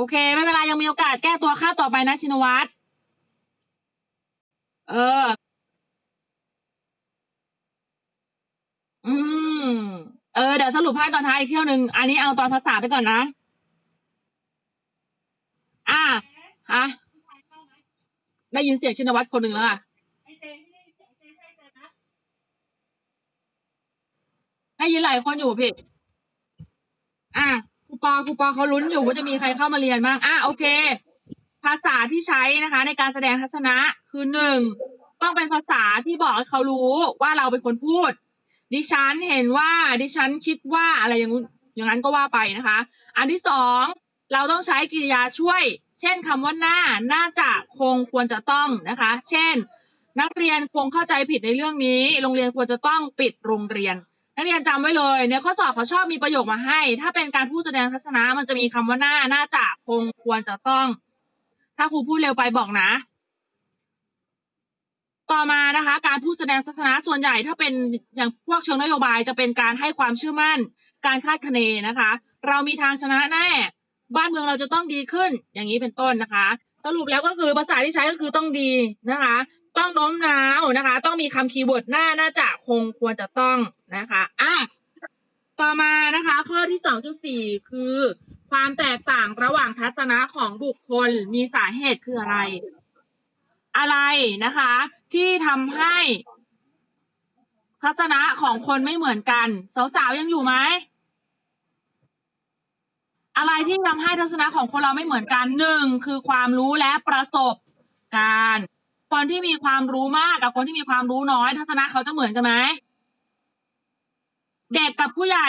โอเค ไม่เป็นไรยังมีโอกาสแก้ตัวข้าต่อไปนะชินวัตรเออ อืม เออ เดี๋ยวสรุปให้ตอนท้ายอีกเที่ยวหนึ่งอันนี้เอาตอนภาษาไปก่อนนะ อ่าฮะได้ยินเสียงชินวัตรคนหนึ่งแล้วอะได้ยินหลายคนอยู่พี่ อะ รูปอครูปอเขาลุ้นอยู่ว่าจะมีใครเข้ามาเรียนบ้างอะโอเค ภาษาที่ใช้นะคะ ในการแสดงทัศนะคือหนึ่งต้องเป็นภาษาที่บอกให้เขารู้ว่าเราเป็นคนพูด ดิฉันเห็นว่าดิฉันคิดว่าอะไรอย่างอย่างนั้นก็ว่าไปนะคะ อันที่สองเราต้องใช้กริยาช่วย เช่นคำว่าหน้าน่าจะคงควรจะต้องนะคะ เช่น นักเรียนคงเข้าใจผิดในเรื่องนี้ โรงเรียนควรจะต้องปิดโรงเรียน นักเรียนจำไว้เลยในข้อสอบเขาชอบมีประโยคมาให้ ถ้าเป็นการพูดแสดงทัศนะมันจะมีคำว่าหน้าหน่าจะคงควรจะต้อง ถ้าครูพูดเร็วไปบอกนะ ต่อมานะคะ การพูดแสดงทัศนะส่วนใหญ่ ถ้าเป็นอย่างพวกเชิงนโยบายจะเป็นการให้ความเชื่อมั่น การคาดคะเนนะคะ เรามีทางชนะแน่ บ้านเมืองเราจะต้องดีขึ้น อย่างนี้เป็นต้นนะคะ สรุปแล้วก็คือภาษาที่ใช้ก็คือต้องดีนะคะ ต้องโน้มน้าวนะคะ ต้องมีคำคีย์เวิร์ดหน้าน่าจะคงควรจะต้องนะคะอะต่อมานะคะ ข้อที่สองจุดสี่คือ ความแตกต่างระหว่างทัศนะของบุคคลมีสาเหตุคืออะไร อะไรนะคะ ที่ทำให้ ทัศนะของคนไม่เหมือนกัน สาวๆยังอยู่ไหมอะไรที่ทำให้ทัศนะของคนเราไม่เหมือนกันหนึ่งคือความรู้และประสบการณ์ คนที่มีความรู้มากกับคนที่มีความรู้น้อย ทัศนะเขาจะเหมือนกันไหมเด็กกับผู้ใหญ่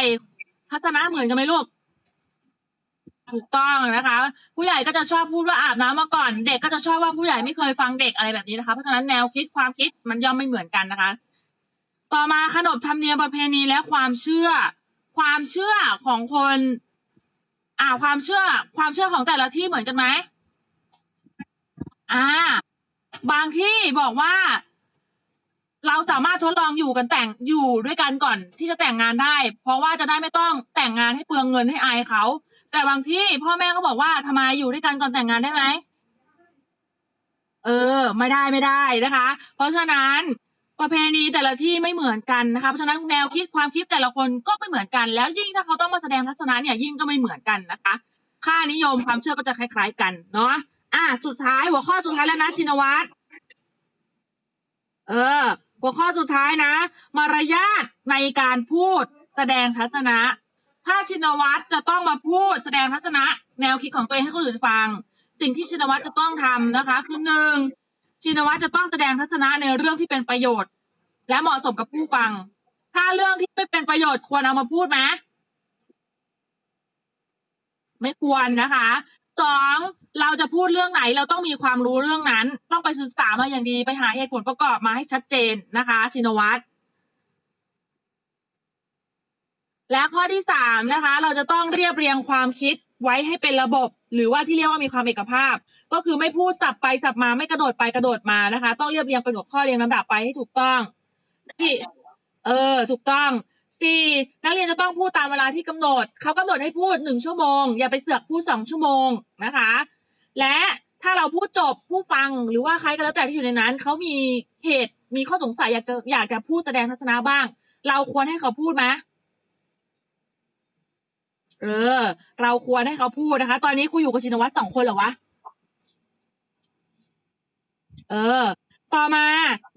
ทัศนะเหมือนกันไหมลูกถูกต้องนะคะ ผู้ใหญ่ก็จะชอบพูดว่าอาบน้ำมาก่อน เด็กก็จะชอบว่าผู้ใหญ่ไม่เคยฟังเด็กอะไรแบบนี้นะคะเพราะฉะนั้นแนวคิดความคิดมันย่อมไม่เหมือนกันนะคะ ต่อมาขนบธรรมเนียมประเพณีและความเชื่อ ความเชื่อของคน อ่าความเชื่อ ความเชื่อของแต่ละที่เหมือนกันไหมอ่า บางที่บอกว่า เราสามารถทดลองอยู่กันแต่งอยู่ด้วยกันก่อนที่จะแต่งงานได้ เพราะว่าจะได้ไม่ต้องแต่งงานให้เปลืองเงินให้อายเขา แต่บางที่พ่อแม่ก็บอกว่าทำไมอยู่ด้วยกันก่อนแต่งงานได้ไหมเออ ไม่ได้ไม่ได้นะคะ เพราะฉะนั้นประเพณีแต่ละที่ไม่เหมือนกันนะคะเพราะฉะนั้นแนวคิดความคิดแต่ละคนก็ไม่เหมือนกัน แล้วยิ่งถ้าเขาต้องมาแสดงทัศนะเนี่ยยิ่งก็ไม่เหมือนกันนะคะ ค่านิยมความเชื่อก็จะคล้าย ๆ กันเนาะ อะสุดท้ายหัวข้อสุดท้ายแล้วนะชินวัตรเออ หัวข้อสุดท้ายนะ มารยาทในการพูดแสดงทัศนะ ถ้าชินวัตรจะต้องมาพูดแสดงทัศนะ แนวคิดของตัวเองให้คนอื่นฟัง สิ่งที่ชินวัตรจะต้องทำนะคะคือหนึ่งชินวัตรจะต้องแสดงทัศนะในเรื่องที่เป็นประโยชน์ และเหมาะสมกับผู้ฟัง ถ้าเรื่องที่ไม่เป็นประโยชน์ควรเอามาพูดไหมไม่ควรนะคะ สองเราจะพูดเรื่องไหนเราต้องมีความรู้เรื่องนั้น ต้องไปศึกษามาอย่างดีไปหาเหตุผลประกอบมาให้ชัดเจนนะคะ ชินวัตรและข้อที่สามนะคะ เราจะต้องเรียบเรียงความคิดไว้ให้เป็นระบบ หรือว่าที่เรียกว่ามีความเอกภาพ ก็คือไม่พูดสับไปสับมาไม่กระโดดไปกระโดดมานะคะ ต้องเรียบเรียงเป็นหัวข้อเรียงลำดับไปให้ถูกต้องที่เออ ถูกต้อง สี่นักเรียนจะต้องพูดตามเวลาที่กำหนด เขากำหนดให้พูดหนึ่งชั่วโมง อย่าไปเสือกพูดสองชั่วโมงนะคะ และถ้าเราพูดจบผู้ฟังหรือว่าใครก็แล้วแต่ที่อยู่ในนั้น เขามีเหตุมีข้อสงสัยอยากจะอยากจะพูดแสดงทัศนะบ้าง เราควรให้เขาพูดไหมเออ เราควรให้เขาพูดนะคะ ตอนนี้ครูอยู่กับชินวัตรสองคนเหรอวะ เออ ต่อมา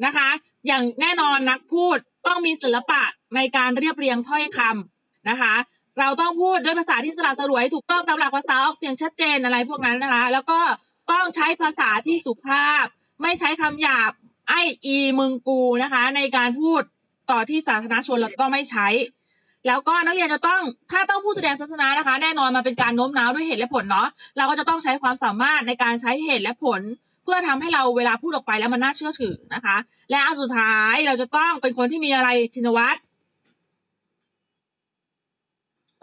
นะคะ อย่างแน่นอนนักพูดต้องมีศิลปะในการเรียบเรียงถ้อยคำนะคะ เราต้องพูดด้วยภาษาที่สละสลวยถูกต้องตามหลักภาษาออกเสียงชัดเจนอะไรพวกนั้นนะคะ แล้วก็ต้องใช้ภาษาที่สุภาพ ไม่ใช้คำหยาบไออีมึงกูนะคะ ในการพูดต่อที่สาธารณชนเราต้องไม่ใช้ แล้วก็นักเรียนจะต้องถ้าต้องพูดแสดงศาสนานะคะ แน่นอนมันเป็นการโน้มน้าวด้วยเหตุและผลเนาะเราก็จะต้องใช้ความสามารถในการใช้เหตุและผล เพื่อทำให้เราเวลาพูดออกไปแล้วมันน่าเชื่อถือนะคะ และอันสุดท้ายเราจะต้องเป็นคนที่มีอะไรชินวัตร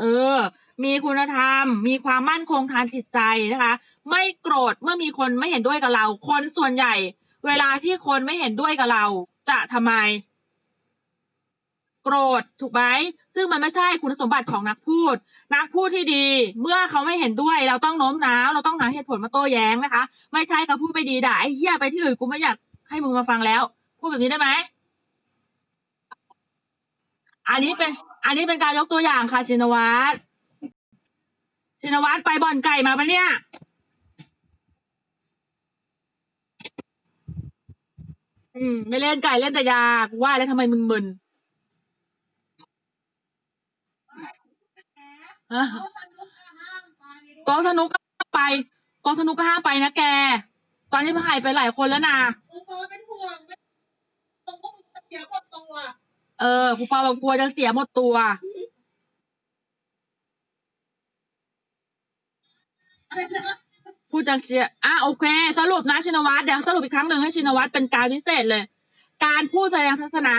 เออ มีคุณธรรม มีความมั่นคงทางจิตใจนะคะ ไม่โกรธเมื่อมีคนไม่เห็นด้วยกับเรา คนส่วนใหญ่ เวลาที่คนไม่เห็นด้วยกับเรา จะทำไม โกรธถูกไหมซึ่งมันไม่ใช่คุณสมบัติของนักพูด นักพูดที่ดี เมื่อเขาไม่เห็นด้วย เราต้องโน้มน้าว เราต้องหาเหตุผลมาโต้แย้งนะคะ ไม่ใช่เขาพูดไม่ดีด่าไอ้เหี้ยไปที่อื่นกูไม่อยากให้มึงมาฟังแล้ว พูดแบบนี้ได้ไหม อันนี้เป็น อันนี้เป็นการยกตัวอย่างค่ะชินวัตรชินวัตรไปบ่อนไก่มาปะเนี่ย อืม ไม่เล่นไก่เล่นแต่ยากูว่าแล้วทำไมมึงมึนกองสนุกก็ไปกองสนุกก็ห้ามไปนะแก ตอนนี้หายไปหลายคนแล้วนะ กูปอเป็นห่วงไม่ตรงก็มึงจะเสียหมดตัว เออครูปาบอกกลัวจะเสียหมดตัว พูดจังเสียอะโอเค สรุปนะชินวัตรเดี๋ยวสรุปอีกครั้งหนึ่งให้ชินวัตรเป็นการพิเศษเลย การพูดแสดงทัศนะ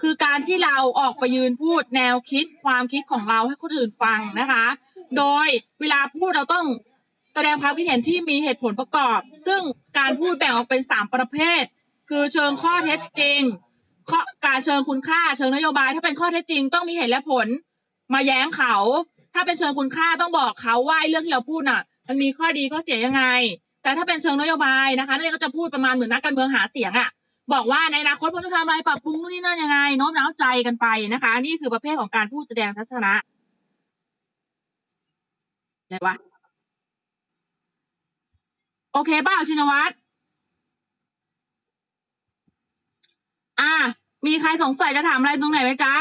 คือการที่เราออกไปยืนพูดแนวคิดความคิดของเราให้คนอื่นฟังนะคะ โดยเวลาพูดเราต้องแสดงความคิดเห็นที่มีเหตุผลประกอบ ซึ่งการพูดแบ่งออกเป็นสามประเภท คือเชิงข้อเท็จจริง ข้อการเชิงคุณค่าเชิงนโยบาย ถ้าเป็นข้อเท็จจริงต้องมีเหตุและผล มาแย้งเขา ถ้าเป็นเชิงคุณค่าต้องบอกเขาว่าเรื่องที่เราพูดน่ะ มันมีข้อดีข้อเสียยังไง แต่ถ้าเป็นเชิงนโยบายนะคะนี่ก็จะพูดประมาณเหมือนนักการเมืองหาเสียงอะบอกว่าในอนาคตผมจะทำอะไรปรับปรุงนู่นนี่นั่นยังไงโน้มน้าวใจกันไปนะคะ นี่คือประเภทของการพูดแสดงทัศนะอะไรวะโอเคเปล่าชินวัตร อ่า มีใครสงสัยจะถามอะไรตรงไหนไหมจ๊ะ